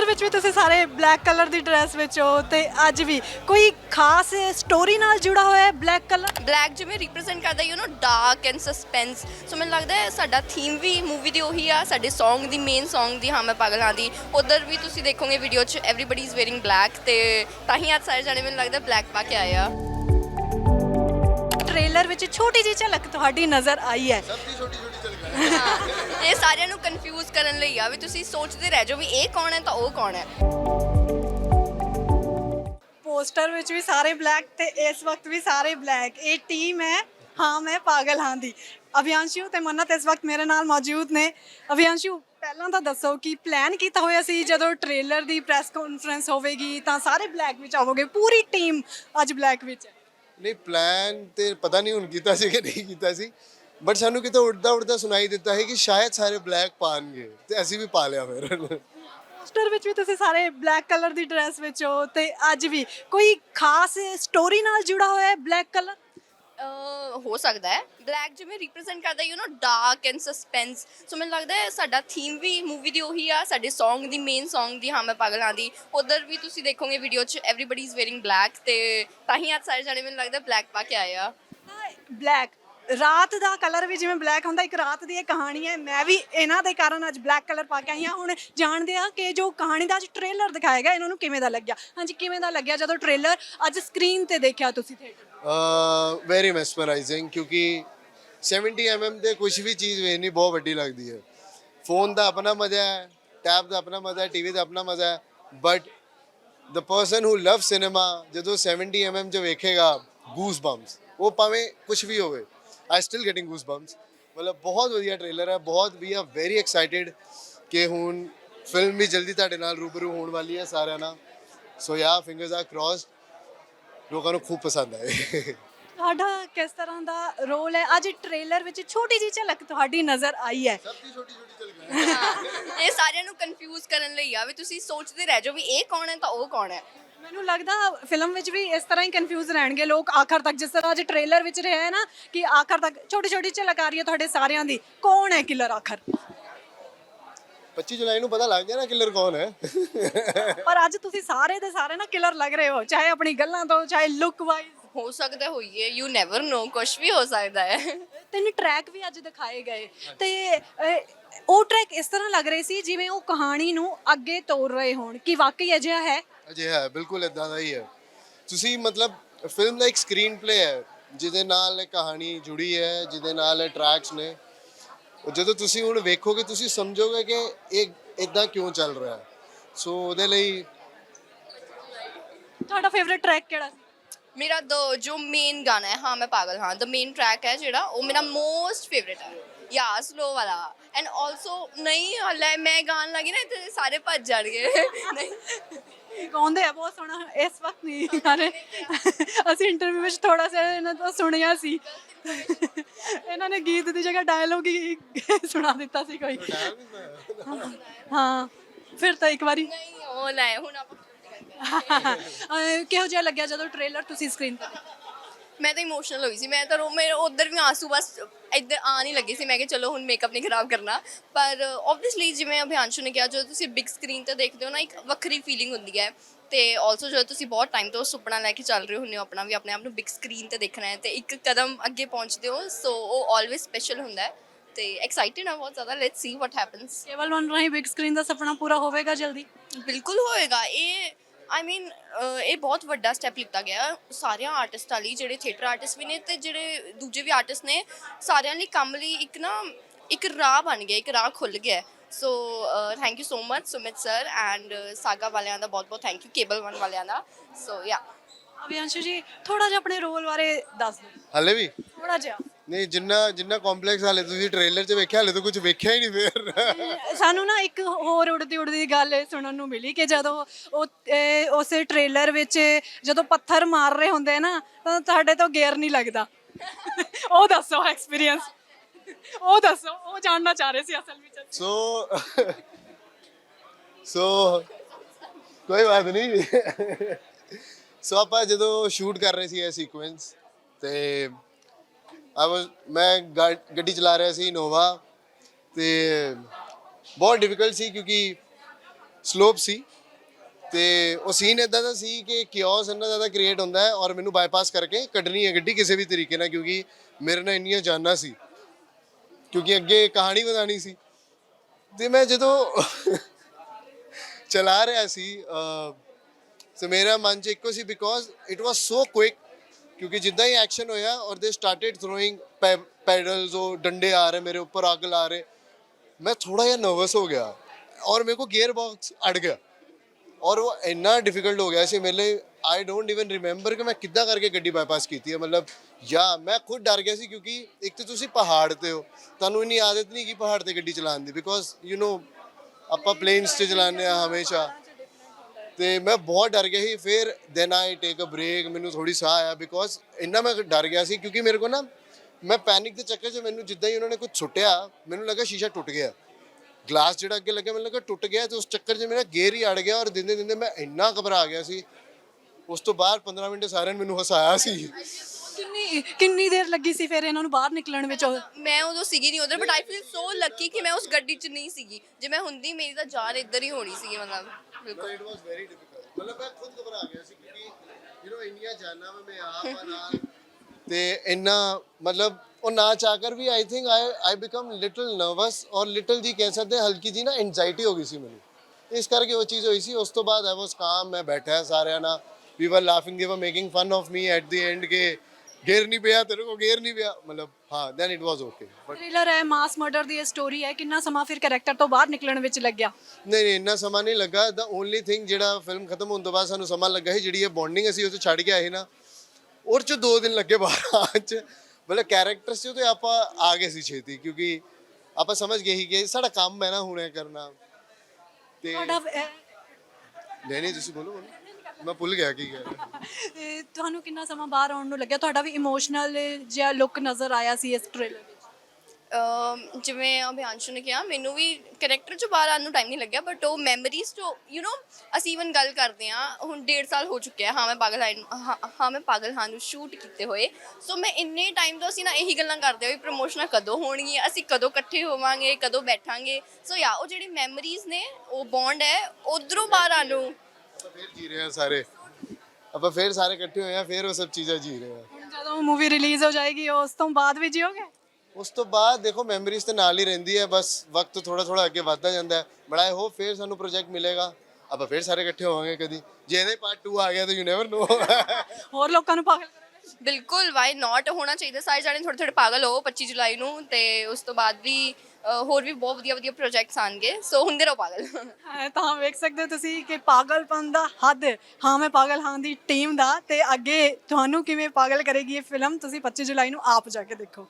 Poster ਵਿੱਚ ਵੀ ਤੁਸੀਂ ਸਾਰੇ ਬਲੈਕ ਕਲਰ ਦੀ ਡਰੈਸ ਵਿੱਚ ਹੋ ਤੇ ਅੱਜ ਵੀ ਕੋਈ ਖਾਸ ਸਟੋਰੀ ਨਾਲ ਜੁੜਾ ਹੋਇਆ ਹੈ ਬਲੈਕ ਕਲਰ? ਬਲੈਕ ਜਿਵੇਂ ਰਿਪਰੈਜ਼ੈਂਟ ਕਰਦਾ you know dark and suspense so ਮੈਨੂੰ ਲੱਗਦਾ ਹੈ ਸਾਡਾ ਥੀਮ ਵੀ ਮੂਵੀ ਦੀ ਉਹੀ ਆ ਸਾਡੇ Song ਦੀ ਮੇਨ Song ਦੀ ਹਾਂ ਮੈਂ ਪਾਗਲ ਹਾਂ ਦੀ। ਉਧਰ ਵੀ ਤੁਸੀਂ ਦੇਖੋਗੇ ਵੀਡੀਓ 'ਚ ਐਵਰੀਬਾਡੀ ਇਜ਼ ਵੇਅਰਿੰਗ ਬਲੈਕ ਤੇ ਤਾਂ ਹੀ ਅੱਜ ਸਾਰੇ ਜਾਣੇ ਮੈਨੂੰ ਲੱਗਦਾ ਬਲੈਕ ਪਾ ਕੇ ਆਏ ਆ। ਟ੍ਰੇਲਰ ਵਿੱਚ ਛੋਟੀ ਜਿਹੀ ਝਲਕ ਤੁਹਾਡੀ ਨਜ਼ਰ ਆਈ ਹੈ। ਹਾਂ, ਇਹ ਸਾਰਿਆਂ ਨੂੰ ਕਨਫਿਊਜ਼ ਕਰਨ ਲਈ ਆ ਵੀ ਤੁਸੀਂ ਸੋਚਦੇ ਰਹਿ ਜਾਓ ਵੀ ਇਹ ਕੌਣ ਹੈ ਤਾਂ ਉਹ ਕੌਣ ਹੈ। ਪੋਸਟਰ ਵਿੱਚ ਵੀ ਸਾਰੇ ਬਲੈਕ ਤੇ ਇਸ ਵਕਤ ਵੀ ਸਾਰੇ ਬਲੈਕ। ਇਹ ਟੀਮ ਹੈ। ਹਾਂ ਮੈਂ ਪਾਗਲ ਹਾਂ ਦੀ। ਅਭਿਆੰਸ਼ੂ ਤੇ ਮੰਨਤ ਇਸ ਵਕਤ ਮੇਰੇ ਨਾਲ ਮੌਜੂਦ ਨੇ। ਅਭਿਆੰਸ਼ੂ ਪਹਿਲਾਂ ਤਾਂ ਦੱਸੋ ਕਿ ਪਲਾਨ ਕੀਤਾ ਹੋਇਆ ਸੀ ਜਦੋਂ ਟ੍ਰੇਲਰ ਦੀ ਪ੍ਰੈਸ ਕਾਨਫਰੰਸ ਹੋਵੇਗੀ ਤਾਂ ਸਾਰੇ ਬਲੈਕ ਵਿੱਚ ਆਵੋਗੇ ਪੂਰੀ ਟੀਮ ਅੱਜ ਬਲੈਕ ਵਿੱਚ ਹੈ। ਨਹੀਂ ਪਲਾਨ ਤੇ ਪਤਾ ਨਹੀਂ ਹੁਣ ਕੀਤਾ ਸੀ ਕਿ ਨਹੀਂ ਕੀਤਾ ਸੀ। ਬਟ ਸਾਨੂੰ ਕਿਤੇ ਉੜਦਾ ਉੜਦਾ ਸੁਣਾਈ ਦਿੱਤਾ ਹੈ ਕਿ ਸ਼ਾਇਦ ਸਾਰੇ ਬਲੈਕ ਪਾਣਗੇ ਤੇ ਅਸੀਂ ਵੀ ਪਾ ਲਿਆ ਫਿਰ। ਪੋਸਟਰ ਵਿੱਚ ਵੀ ਤੁਸੀਂ ਸਾਰੇ ਬਲੈਕ ਕਲਰ ਦੀ ਡਰੈਸ ਵਿੱਚ ਹੋ ਤੇ ਅੱਜ ਵੀ ਕੋਈ ਖਾਸ ਸਟੋਰੀ ਨਾਲ ਜੁੜਾ ਹੋਇਆ ਹੈ ਬਲੈਕ ਕਲਰ ਹੋ ਸਕਦਾ ਹੈ। ਬਲੈਕ ਜਿਵੇਂ ਰਿਪਰੈਜ਼ੈਂਟ ਕਰਦਾ you know dark and suspense so ਮੈਨੂੰ ਲੱਗਦਾ ਹੈ ਸਾਡਾ ਥੀਮ ਵੀ ਮੂਵੀ ਦੀ ਉਹੀ ਆ ਸਾਡੇ Song ਦੀ ਮੇਨ Song ਦੀ ਹਾਂ ਮੈਂ ਪਾਗਲ ਦੀ। ਉਧਰ ਵੀ ਤੁਸੀਂ ਦੇਖੋਗੇ ਵੀਡੀਓ 'ਚ ਐਵਰੀਬਾਡੀ ਇਜ਼ ਵੇਅਰਿੰਗ ਬਲੈਕ ਤੇ ਤਾਂ ਹੀ ਅੱਜ ਸਾਰੇ ਜਾਣੇ ਮੈਨੂੰ ਲੱਗਦਾ ਬਲੈਕ ਪਾ ਕੇ ਆਏ ਆ। ਬਲੈਕ ਰਾਤ ਦਾ ਕਲਰ ਵੀ ਜਿਵੇਂ ਬਲੈਕ ਹੁੰਦਾ, ਇੱਕ ਰਾਤ ਦੀ ਇਹ ਕਹਾਣੀ ਹੈ। ਮੈਂ ਵੀ ਇਹਨਾਂ ਦੇ ਕਾਰਨ ਅੱਜ ਬਲੈਕ ਕਲਰ ਪਾ ਕੇ ਆਈ ਹਾਂ। ਹੁਣ ਜਾਣਦੇ ਆ ਕਿ ਜੋ ਕਹਾਣੀ ਦਾ ਅੱਜ ਟ੍ਰੇਲਰ ਦਿਖਾਇਆ ਇਹਨਾਂ ਨੂੰ ਕਿਵੇਂ ਦਾ ਲੱਗਿਆ? ਹਾਂਜੀ, ਕਿਵੇਂ ਦਾ ਲੱਗਿਆ ਜਦੋਂ ਟ੍ਰੇਲਰ ਅੱਜ ਸਕਰੀਨ ਤੇ ਦੇਖਿਆ ਤੁਸੀਂ ਥੀਏਟਰ ਵੈਰੀ ਮੈਸਮਰਾਈਜ਼ਿੰਗ ਕਿਉਂਕਿ 70 mm ਤੇ ਕੁਝ ਵੀ ਚੀਜ਼ ਵੇਖਣੀ ਬਹੁਤ ਵੱਡੀ ਲੱਗਦੀ ਹੈ। ਫੋਨ ਦਾ ਆਪਣਾ ਮਜ਼ਾ ਹੈ ਟੈਬ ਦਾ ਆਪਣਾ ਮਜ਼ਾ ਹੈ ਟੀਵੀ ਦਾ ਆਪਣਾ ਮਜ਼ਾ ਹੈ but the person who love cinema ਜਦੋਂ 70 mm ਚ ਵੇਖੇਗਾ ਗੂਸ ਬੰਪਸ ਉਹ ਭਾਵੇਂ ਕੁਝ ਵੀ ਹੋਵੇ। ਆਈ ਸਟਿਲ ਗੈਟਿੰਗ ਗੂਸ ਬੰਪਸ ਮਤਲਬ ਬਹੁਤ ਵਧੀਆ ਟ੍ਰੇਲਰ ਹੈ ਬਹੁਤ ਵੀ ਆ ਵੈਰੀ ਐਕਸਾਈਟਿਡ ਕਿ ਹੁਣ ਫਿਲਮ ਵੀ ਜਲਦੀ ਤੁਹਾਡੇ ਨਾਲ ਰੂਬਰੂ ਹੋਣ ਵਾਲੀ ਹੈ ਸਾਰਿਆਂ ਨਾਲ। ਸੋ ਯਾ ਫਿੰਗਰਸ ਆਰ ਕ੍ਰੋਸਡ ਲੋਕਾਂ ਨੂੰ ਖੂਬ ਪਸੰਦ ਆਏ। ਤੁਹਾਡਾ ਕਿਸ ਤਰ੍ਹਾਂ ਦਾ ਰੋਲ ਹੈ? ਅੱਜ ਟ੍ਰੇਲਰ ਵਿੱਚ ਛੋਟੀ ਜਿਹੀ ਝਲਕ ਤੁਹਾਡੀ ਨਜ਼ਰ ਆਈ ਹੈ। ਸਭ ਦੀ ਛੋਟੀ ਛੋਟੀ ਚੱਲ ਗਈ ਹਾਂ, ਇਹ ਸਾਰਿਆਂ ਨੂੰ ਕਨਫਿਊਜ਼ ਕਰਨ ਲਈ ਆ ਵੀ ਤੁਸੀਂ ਸੋਚਦੇ ਰਹਿ ਜਾਓ ਵੀ ਇਹ ਕੌਣ ਹੈ ਤਾਂ ਉਹ ਕੌਣ ਹੈ। ਮੈਨੂੰ ਲੱਗਦਾ ਫਿਲਮ ਵਿੱਚ ਵੀ ਇਸ ਤਰ੍ਹਾਂ ਹੀ ਕਨਫਿਊਜ਼ ਰਹਿਣਗੇ ਲੋਕ ਆਖਰ ਤੱਕ ਜਿਸ ਤਰ੍ਹਾਂ ਅੱਜ ਟ੍ਰੇਲਰ ਵਿੱਚ ਰਿਹਾ ਹੈ ਨਾ ਕਿ ਆਖਰ ਤੱਕ ਛੋਟੀ ਛੋਟੀ ਝਲਕ ਆ ਰਹੀ ਹੈ ਤੁਹਾਡੇ ਸਾਰਿਆਂ ਦੀ ਕੌਣ ਹੈ ਕਿਲਰ ਆਖਰ? 25 ਜੁਲਾਈ ਨੂੰ ਪਤਾ ਲੱਗ ਜਾਣਾ ਕਿਲਰ ਕੌਣ ਹੈ। ਪਰ ਅੱਜ ਤੁਸੀਂ ਸਾਰੇ ਦੇ ਸਾਰੇ ਨਾ ਕਿਲਰ ਲੱਗ ਰਹੇ ਹੋ ਚਾਹੇ ਆਪਣੀ ਗੱਲਾਂ ਤੋਂ ਚਾਹੇ ਲੁੱਕ ਵਾਈਜ਼ ਹੋ ਸਕਦਾ ਹੋਈਏ ਯੂ ਨੈਵਰ ਨੋ ਕੁਝ ਵੀ ਹੋ ਸਕਦਾ ਹੈ। ਤਿੰਨ ਟਰੈਕ ਵੀ ਅੱਜ ਦਿਖਾਏ ਗਏ। ਤੇ ਅਹ, ਉਹ ਟਰੈਕ ਇਸ ਤਰ੍ਹਾਂ ਲੱਗ ਰਹੇ ਸੀ ਜਿਵੇਂ ਉਹ ਕਹਾਣੀ ਨੂੰ ਅੱਗੇ ਤੋਰ ਰਹੇ ਹੋਣ ਕਿ ਵਾਕਈ ਅਜਿਹਾ ਹੈ? ਅਜੇ ਹੈ ਬਿਲਕੁਲ ਇਦਾਂ ਦਾ ਹੀ ਹੈ। ਤੁਸੀਂ ਮਤਲਬ ਫਿਲਮ ਦਾ ਇੱਕ ਸਕਰੀਨ ਪਲੇ ਹੈ ਜਿਹਦੇ ਨਾਲ ਇਹ ਕਹਾਣੀ ਜੁੜੀ ਹੈ ਜਿਹਦੇ ਨਾਲ ਇਹ ਟਰੈਕਸ ਨੇ। ਉਹ ਜਦੋਂ ਤੁਸੀਂ ਹੁਣ ਵੇਖੋਗੇ ਤੁਸੀਂ ਸਮਝੋਗੇ ਕਿ ਇਹ ਇਦਾਂ ਕਿਉਂ ਚੱਲ ਰਿਹਾ ਹੈ। ਸੋ ਉਹਦੇ ਲਈ ਤੁਹਾਡਾ ਫੇਵਰਿਟ ਟਰੈਕ ਕਿਹੜਾ ਸੀ? ਮੇਰਾ ਦੋ ਜੋ ਮੇਨ ਗਾਣਾ ਹੈ ਹਾਂ ਮੈਂ ਪਾਗਲ ਹਾਂ ਦ ਮੇਨ ਟਰੈਕ ਹੈ ਜਿਹੜਾ ਉਹ ਮੇਰਾ ਮੋਸਟ ਫੇਵਰਿਟ ਹੈ ਯਾ ਸਲੋ ਵਾਲਾ। ਐਂਡ ਆਲਸੋ ਨਹੀਂ ਹਲੇ ਮੈਂ ਗਾਣ ਲੱਗੀ ਨਾ ਤੇ ਸਾਰੇ ਭੱਜ ਜਾਣਗੇ। ਨਹੀਂ। ਗਾਉਂਦੇ ਆ ਬਹੁਤ ਸੋਹਣਾ ਇਸ ਵਕਤ ਨਹੀਂ ਯਾਰ। ਅਸੀਂ ਇੰਟਰਵਿਊ ਵਿੱਚ ਥੋੜਾ ਜਿਹਾ ਇਹਨਾਂ ਤੋਂ ਸੁਣਿਆ ਸੀ। ਇਹਨਾਂ ਨੇ ਗੀਤ ਦੀ ਜਗ੍ਹਾ ਡਾਇਲੋਗ ਹੀ ਸੁਣਾ ਦਿੱਤਾ ਸੀ ਕੋਈ। ਹਾਂ ਫਿਰ ਤਾਂ ਇੱਕ ਵਾਰੀ। ਨਹੀਂ ਉਹ ਲੈ ਹੁਣ ਆਪਾਂ ਕਿਹੋ ਜਿਹਾ ਲੱਗਿਆ ਜਦੋਂ ਟ੍ਰੇਲਰ ਤੁਸੀਂ ਸਕਰੀਨ ਤੇ? ਮੈਂ ਤਾਂ ਇਮੋਸ਼ਨਲ ਹੋਈ ਸੀ ਮੈਂ ਤਾਂ ਰੋ ਮੇਰੇ ਉਧਰ ਵੀ ਆਂਸੂ ਬਸ ਇੱਧਰ ਆ ਨਹੀਂ ਲੱਗੇ ਸੀ ਮੈਂ ਕਿਹਾ ਚਲੋ ਹੁਣ ਮੇਕਅਪ ਨਹੀਂ ਖਰਾਬ ਕਰਨਾ। ਪਰ ਆਬਵੀਅਸਲੀ ਜਿਵੇਂ ਅਭਿਆਨਸ਼ੂ ਨੇ ਕਿਹਾ ਜਦੋਂ ਤੁਸੀਂ ਬਿਗ ਸਕਰੀਨ ਤੇ ਦੇਖਦੇ ਹੋ ਨਾ ਇੱਕ ਵੱਖਰੀ ਫੀਲਿੰਗ ਹੁੰਦੀ ਹੈ। ਤੇ ਆਲਸੋ ਜਦੋਂ ਤੁਸੀਂ ਬਹੁਤ ਟਾਈਮ ਤੋਂ ਸੁਪਨਾ ਲੈ ਕੇ ਚੱਲ ਰਹੇ ਹੁੰਦੇ ਹੋ ਆਪਣਾ ਵੀ ਆਪਣੇ ਆਪ ਨੂੰ ਬਿਗ ਸਕਰੀਨ ਤੇ ਦੇਖਣਾ ਹੈ ਤੇ ਇੱਕ ਕਦਮ ਅੱਗੇ ਪਹੁੰਚਦੇ ਹੋ ਸੋ ਉਹ ਆਲਵੇਸ ਸਪੈਸ਼ਲ ਹੁੰਦਾ ਹੈ। ਤੇ ਐਕਸਾਈਟਿਡ ਹਾਂ ਬਹੁਤ ਜ਼ਿਆਦਾ ਲੈਟਸ ਸੀ ਵਾਟ ਹੈਪਨਸ ਕੇਵਲ ਵਨ ਰਾਹੀਂ ਬਿਗ ਸਕਰੀਨ ਦਾ ਸੁਪਨਾ ਪੂਰਾ ਹੋਵੇਗਾ ਜਲਦੀ? ਬਿਲਕੁਲ ਹੋਏਗਾ ਇਹ ਆਈ ਮੀਨ ਇਹ ਬਹੁਤ ਵੱਡਾ ਸਟੈਪ ਲਿੱਤਾ ਗਿਆ ਸਾਰਿਆਂ ਆਰਟਿਸਟਾਂ ਲਈ ਜਿਹੜੇ ਥੀਏਟਰ ਆਰਟਿਸਟ ਵੀ ਨੇ ਤੇ ਜਿਹੜੇ ਦੂਜੇ ਵੀ ਆਰਟਿਸਟ ਨੇ, ਸਾਰਿਆਂ ਲਈ ਕੰਮ ਲਈ ਇੱਕ ਨਾ, ਇੱਕ ਰਾਹ ਬਣ ਗਿਆ, ਇੱਕ ਰਾਹ ਖੁੱਲ ਗਿਆ so thank you so much Sumit sir and Saga ਵਾਲਿਆਂ ਦਾ ਬਹੁਤ ਬਹੁਤ ਥੈਂਕ ਯੂ ਕੇਬਲ ਵਨ ਵਾਲਿਆਂ ਦਾ। ਸੋ ਯਾ ਅਭਿਆੰਸ਼ੂ ਜੀ ਥੋੜਾ ਜਿਹਾ ਆਪਣੇ ਰੋਲ ਬਾਰੇ ਦੱਸ ਦਿਓ। ਹਲੇ ਵੀ? ਥੋੜਾ ਜਿਹਾ। ਨਹੀਂ ਜਿੰਨਾ ਜਿੰਨਾ ਕੰਪਲੈਕਸ ਹਾਲੇ ਤੁਸੀਂ ਟ੍ਰੇਲਰ 'ਚ ਵੇਖਿਆ ਹਲੇ ਤਾਂ ਕੁਝ ਵੇਖਿਆ ਹੀ ਨਹੀਂ ਫੇਰ। ਸਾਨੂੰ ਨਾ ਇੱਕ ਹੋਰ ਉੜਦੀ ਉੜਦੀ ਗੱਲ ਸੁਣਨ ਨੂੰ ਮਿਲੀ ਕਿ ਜਦੋਂ ਉਹ ਉਸੇ ਟ੍ਰੇਲਰ ਵਿੱਚ ਜਦੋਂ ਪੱਥਰ ਮਾਰ ਰਹੇ ਹੁੰਦੇ ਨਾ ਤਾਂ ਤੁਹਾਡੇ ਤੋਂ ਗੇਅਰ ਨਹੀਂ ਲੱਗਦਾ। ਉਹ ਦੱਸੋ ਐਕਸਪੀਰੀਅੰਸ ਉਹ ਦੱਸੋ ਉਹ ਜਾਣਨਾ ਚਾਹ ਰਹੇ ਸੀ ਅਸਲ ਵਿੱਚ ਸੋ ਸੋ ਕੋਈ ਬਾਤ ਨਹੀਂ। ਸੋ ਆਪਾਂ ਜਦੋਂ ਸ਼ੂਟ ਕਰ ਰਹੇ ਸੀ ਇਹ ਸੀਕੁਐਂਸ ਤੇ ਆ ਮੈਂ ਗਾ- ਗੱਡੀ ਚਲਾ ਰਿਹਾ ਸੀ ਇਨੋਵਾ ਤੇ ਬਹੁਤ ਡਿਫਿਕਲਟ ਸੀ ਕਿਉਂਕਿ ਸਲੋਪ ਸੀ ਤੇ ਉਹ ਸੀਨ ਇਦਾਂ ਦਾ ਸੀ ਕਿ ਕਿਓਸ ਇੰਨਾ ਜ਼ਿਆਦਾ ਕ੍ਰੀਏਟ ਹੁੰਦਾ ਹੈ ਔਰ ਮੈਨੂੰ ਬਾਈਪਾਸ ਕਰਕੇ ਕੱਢਣੀ ਹੈ ਗੱਡੀ ਕਿਸੇ ਵੀ ਤਰੀਕੇ ਨਾਲ ਕਿਉਂਕਿ ਮੇਰੇ ਨਾਲ ਇੰਨੀਆਂ ਜਾਨਾਂ ਸੀ ਕਿਉਂਕਿ ਅੱਗੇ ਕਹਾਣੀ ਵਧਾਣੀ ਸੀ। ਤੇ ਮੈਂ ਜਦੋਂ ਚਲਾ ਰਿਹਾ ਸੀ ਅਹ, ਤੇ ਮੇਰਾ ਮਨ ਚ ਇੱਕੋ ਸੀ because it was so quick ਕਿਉਂਕਿ ਜਿੱਦਾਂ ਹੀ ਐਕਸ਼ਨ ਹੋਇਆ ਔਰ ਦੇ ਸਟਾਰਟਡ ਥਰੋਇੰਗ ਪੈਡਲਸ ਉਹ ਡੰਡੇ ਆ ਰਹੇ ਮੇਰੇ ਉੱਪਰ ਅੱਗ ਲਾ ਰਹੇ ਮੈਂ ਥੋੜਾ ਜਿਹਾ ਨਰਵਸ ਹੋ ਗਿਆ ਔਰ ਮੇਰੇ ਕੋ ਗੀਅਰ ਬਾਕਸ ਅੜ ਗਿਆ ਔਰ ਉਹ ਇੰਨਾ ਡਿਫਿਕਲਟ ਹੋ ਗਿਆ ਸੀ ਮੇਰੇ ਲਈ ਆਈ ਡੋਨਟ ਇਵਨ ਰਿਮੈਂਬਰ ਕਿ ਮੈਂ ਕਿੱਦਾਂ ਕਰਕੇ ਗੱਡੀ ਬਾਈਪਾਸ ਕੀਤੀ ਹੈ ਮਤਲਬ ਯਾ ਮੈਂ ਖੁਦ ਡਰ ਗਿਆ ਸੀ ਕਿਉਂਕਿ ਇੱਕ ਤਾਂ ਤੁਸੀਂ ਪਹਾੜ ਤੇ ਹੋ ਤੁਹਾਨੂੰ ਇੰਨੀ ਆਦਤ ਨਹੀਂ ਕਿ ਪਹਾੜ ਤੇ ਗੱਡੀ ਚਲਾਉਣ ਦੀ ਬਿਕੋਜ਼ ਯੂ نو ਆਪਾਂ ਪਲੇਨਸ ਤੇ ਚਲਾਉਂਦੇ ਆ ਹਮੇਸ਼ਾ ਤੇ ਮੈਂ ਬਹੁਤ ਡਰ ਗਿਆ ਸੀ। ਫਿਰ then I take a break ਮੈਨੂੰ ਥੋੜੀ ਸਾਹ ਆਇਆ ਬਿਕੋਜ਼ ਇੰਨਾ ਮੈਂ ਡਰ ਗਿਆ ਸੀ ਕਿਉਂਕਿ ਮੇਰੇ ਕੋ ਨਾ ਮੈਂ ਪੈਨਿਕ ਦੇ ਚੱਕਰ 'ਚ ਮੈਨੂੰ ਜਿੱਦਾਂ ਹੀ ਉਹਨਾਂ ਨੇ ਕੁਝ ਛੁੱਟਿਆ ਮੈਨੂੰ ਲੱਗਾ ਸ਼ੀਸ਼ਾ ਟੁੱਟ ਗਿਆ। ਗਲਾਸ ਜਿਹੜਾ ਅੱਗੇ ਲੱਗਿਆ, ਮੈਨੂੰ ਲੱਗਾ ਟੁੱਟ ਗਿਆ ਤੇ ਉਸ ਚੱਕਰ 'ਚ ਮੇਰਾ ਗੇਅਰ ਹੀ ਅੜ ਗਿਆ ਔਰ ਦਿੰਦੇ ਦਿੰਦੇ ਮੈਂ ਇੰਨਾ ਘਬਰਾ ਗਿਆ ਸੀ। ਉਸ ਤੋਂ ਬਾਅਦ 15 ਮਿੰਟ ਸਾਰਿਆਂ ਨੇ ਮੈਨੂੰ ਹਸਾਇਆ ਸੀ। ਕਿੰਨੀ ਕਿੰਨੀ ਦੇਰ ਲੱਗੀ ਸੀ ਫਿਰ ਇਹਨਾਂ ਨੂੰ ਬਾਹਰ ਨਿਕਲਣ ਵਿੱਚ? ਮੈਂ ਉਦੋਂ ਸੀਗੀ ਨਹੀਂ ਉਧਰ but I feel so lucky ਕਿ ਮੈਂ ਉਸ ਗੱਡੀ 'ਚ ਨਹੀਂ ਸੀਗੀ। ਜੇ ਮੈਂ ਹੁੰਦੀ ਮੇਰੀ ਤਾਂ ਜਾਨ ਇੱਧਰ ਹੀ ਹੋਣੀ ਸੀਗੀ ਮਤਲਬ। ਬਿਲਕੁਲ। ਇਟ ਵਾਸ ਵੈਰੀ ਡਿਫਿਕਲਟ ਮਤਲਬ ਮੈਂ ਖੁਦ ਘਬਰਾ ਗਿਆ ਸੀ ਕਿਉਂਕਿ ਯੂ نو ਇੰਨੀਆਂ ਜਾਨਾਂ ਮੈਂ ਮੈਂ ਆਪ ਆ ਨਾਲ। ਤੇ ਇੰਨਾ ਮਤਲਬ ਉਹ ਨਾ ਚਾਹਕਰ ਵੀ I think I I become little nervous ਔਰ ਲਿਟਲ ਜੀ ਕਹਿ ਸਕਦੇ ਹਲਕੀ ਜੀ ਨਾ ਐਂਜ਼ਾਈਟੀ ਹੋ ਗਈ ਸੀ ਮੈਨੂੰ। ਇਸ ਕਰਕੇ ਉਹ ਚੀਜ਼ ਹੋਈ ਸੀ। ਉਸ ਤੋਂ ਬਾਅਦ ਆਈ ਵਾਸ ਕਾਮ ਮੈਂ ਬੈਠਾ ਸਾਰਿਆਂ ਨਾਲ। ਵੀ were laughing they were making fun of me at the end K gear ਨਹੀਂ ਪਿਆ ਤੇਰੇ ਕੋ ਗੇਅਰ ਨਹੀਂ ਪਿਆ। ਮਤਲਬ ਹਾਂ then it was okay but thriller ਹੈ ਮਾਸ ਮਰਡਰ ਦੀ ਸਟੋਰੀ ਹੈ ਕਿੰਨਾ ਸਮਾਂ ਫਿਰ ਕੈਰੈਕਟਰ ਤੋਂ ਬਾਹਰ ਨਿਕਲਣ ਵਿੱਚ ਲੱਗਿਆ? ਨਹੀਂ ਨਹੀਂ ਇੰਨਾ ਸਮਾਂ ਨਹੀਂ ਲੱਗਾ। ਦਾ ਓਨਲੀ ਥਿੰਗ ਜਿਹੜਾ ਫਿਲਮ ਖਤਮ ਹੋਣ ਤੋਂ ਬਾਅਦ ਸਾਨੂੰ ਸਮਾਂ ਲੱਗਾ ਸੀ ਜਿਹੜੀ ਇਹ ਬੌਂਡਿੰਗ ਅਸੀਂ ਉਹ 'ਚ ਛੱਡ ਕੇ ਆਏ ਨਾ ਉਹ 'ਚ ਦੋ ਦਿਨ ਲੱਗੇ ਬਾਹਰ ਆਉਣ 'ਚ। ਮਤਲਬ ਕੈਰੈਕਟਰਸ ਤੇ ਆਪਾਂ ਆ ਗਏ ਸੀ ਛੇਤੀ ਕਿਉਂਕਿ ਆਪਾਂ ਸਮਝ ਗਏ ਸੀ ਕਿ ਸਾਡਾ ਕੰਮ ਹੈ ਨਾ ਹੁਣ ਕਰਨਾ। ਤੇ ਤੁਹਾਡਾ ਨਹੀਂ ਨਹੀਂ ਤੁਸੀਂ ਬੋਲੋ ਬੋਲੋ। ਮੈਂ ਭੁੱਲ ਗਿਆ ਕੀ ਕਹਿ ਰਿਹਾ। ਤੁਹਾਨੂੰ ਕਿੰਨਾ ਸਮਾਂ ਬਾਹਰ ਆਉਣ ਨੂੰ ਲੱਗਿਆ? ਤੁਹਾਡਾ ਵੀ ਇਮੋਸ਼ਨਲ ਜਿਹਾ ਲੁੱਕ ਨਜ਼ਰ ਆਇਆ ਸੀ ਇਸ ਟ੍ਰੇਲਰ ਵਿੱਚ। ਅਮ ਜਿਵੇਂ ਅਭਿਆੰਸ਼ੂ ਨੇ ਕਿਹਾ ਮੈਨੂੰ ਵੀ ਕੈਰੈਕਟਰ ਚ ਬਾਹਰ ਆਉਣ ਨੂੰ ਟਾਈਮ ਨਹੀਂ ਲੱਗਿਆ ਬਟ ਉਹ ਮੈਮਰੀਜ਼ ਤੋਂ ਯੂ نو ਅਸੀਂ ਇਵਨ ਗੱਲ ਕਰਦੇ ਆ ਹੁਣ 1.5 ਸਾਲ ਹੋ ਚੁੱਕਿਆ ਹਾਂ ਮੈਂ ਪਾਗਲ ਹਾਂ ਹਾਂ- ਹਾਂ ਮੈਂ ਪਾਗਲ ਹਾਂ ਨੂੰ ਸ਼ੂਟ ਕੀਤੇ ਹੋਏ। ਸੋ ਮੈਂ ਇੰਨੇ ਟਾਈਮ ਤੋਂ ਅਸੀਂ ਨਾ ਇਹੀ ਗੱਲਾਂ ਕਰਦੇ ਹੋਏ ਪ੍ਰਮੋਸ਼ਨਾਂ ਕਦੋਂ ਹੋਣਗੀਆਂ ਅਸੀਂ ਕਦੋਂ ਇਕੱਠੇ ਹੋਵਾਂਗੇ ਕਦੋਂ ਬੈਠਾਂਗੇ। ਸੋ ਯਾ ਉਹ ਜਿਹੜੀ ਮੈਮਰੀਜ਼ ਨੇ ਉਹ ਬੌਂਡ ਹੈ ਉਧਰੋਂ ਬਾਹਰ ਆਉਣ ਨੂੰ ਆਪਾਂ ਫੇਰ ਜੀ ਰਹੇ ਹਾਂ ਸਾਰੇ। ਆਪਾਂ ਫੇਰ ਸਾਰੇ ਇਕੱਠੇ ਹੋਏ ਆ ਫੇਰ ਉਹ ਸਭ ਚੀਜ਼ਾਂ ਜੀ ਰਹੇ ਆ ਹੁਣ ਜਦੋਂ ਮੂਵੀ ਰਿਲੀਜ਼ ਹੋ ਜਾਏਗੀ ਉਸ ਤੋਂ ਬਾਅਦ ਵੀ ਜਿਓਗੇ? ਉਸ ਤੋਂ ਬਾਅਦ ਦੇਖੋ ਮੈਮਰੀਜ਼ ਤੇ ਨਾਲ ਹੀ ਰਹਿੰਦੀ ਹੈ ਬਸ ਵਕਤ ਥੋੜਾ ਥੋੜਾ ਅੱਗੇ ਵਧਦਾ ਜਾਂਦਾ ਹੈ। ਬੜਾ ਫੇਰ ਸਾਨੂੰ ਪ੍ਰੋਜੈਕਟ ਮਿਲੇਗਾ। ਆਪਾਂ ਫੇਰ ਸਾਰੇ ਇਕੱਠੇ ਹੋਵਾਂਗੇ ਕਦੀ। ਜੇ ਇਹਦੇ ਪਾਰਟ 2 ਆ ਗਿਆ ਤਾਂ ਯੂ ਨੈਵਰ ਨੋ ਹੋਰ ਲੋਕਾਂ ਨੂੰ ਪਾਗਲ ਬਿਲਕੁਲ ਵਾਈ ਨਾਟ ਹੋਣਾ ਚਾਹੀਦਾ ਸਾਰੇ ਜਾਣੇ ਥੋੜੇ ਥੋੜੇ ਪਾਗਲ ਹੋ 25 ਜੁਲਾਈ ਨੂੰ ਤੇ ਉਸ ਤੋਂ ਬਾਅਦ ਵੀ ਅ, ਹੋਰ ਵੀ ਬਹੁਤ ਵਧੀਆ ਵਧੀਆ ਪ੍ਰੋਜੈਕਟਸ ਆਣਗੇ ਸੋ ਹੁੰਦੇ ਰਹੋ ਪਾਗਲ। ਹੈ ਤਾਂ ਵੇਖ ਸਕਦੇ ਹੋ ਤੁਸੀਂ ਕਿ ਪਾਗਲਪਨ ਦਾ ਹੱਦ। ਹਾਂ ਮੈਂ ਪਾਗਲ ਹਾਂ ਦੀ ਟੀਮ ਦਾ ਤੇ ਅੱਗੇ ਤੁਹਾਨੂੰ ਕਿਵੇਂ ਪਾਗਲ ਕਰੇਗੀ ਇਹ ਫਿਲਮ ਤੁਸੀਂ 25 ਜੁਲਾਈ ਨੂੰ ਆਪ ਜਾ ਕੇ ਦੇਖੋ।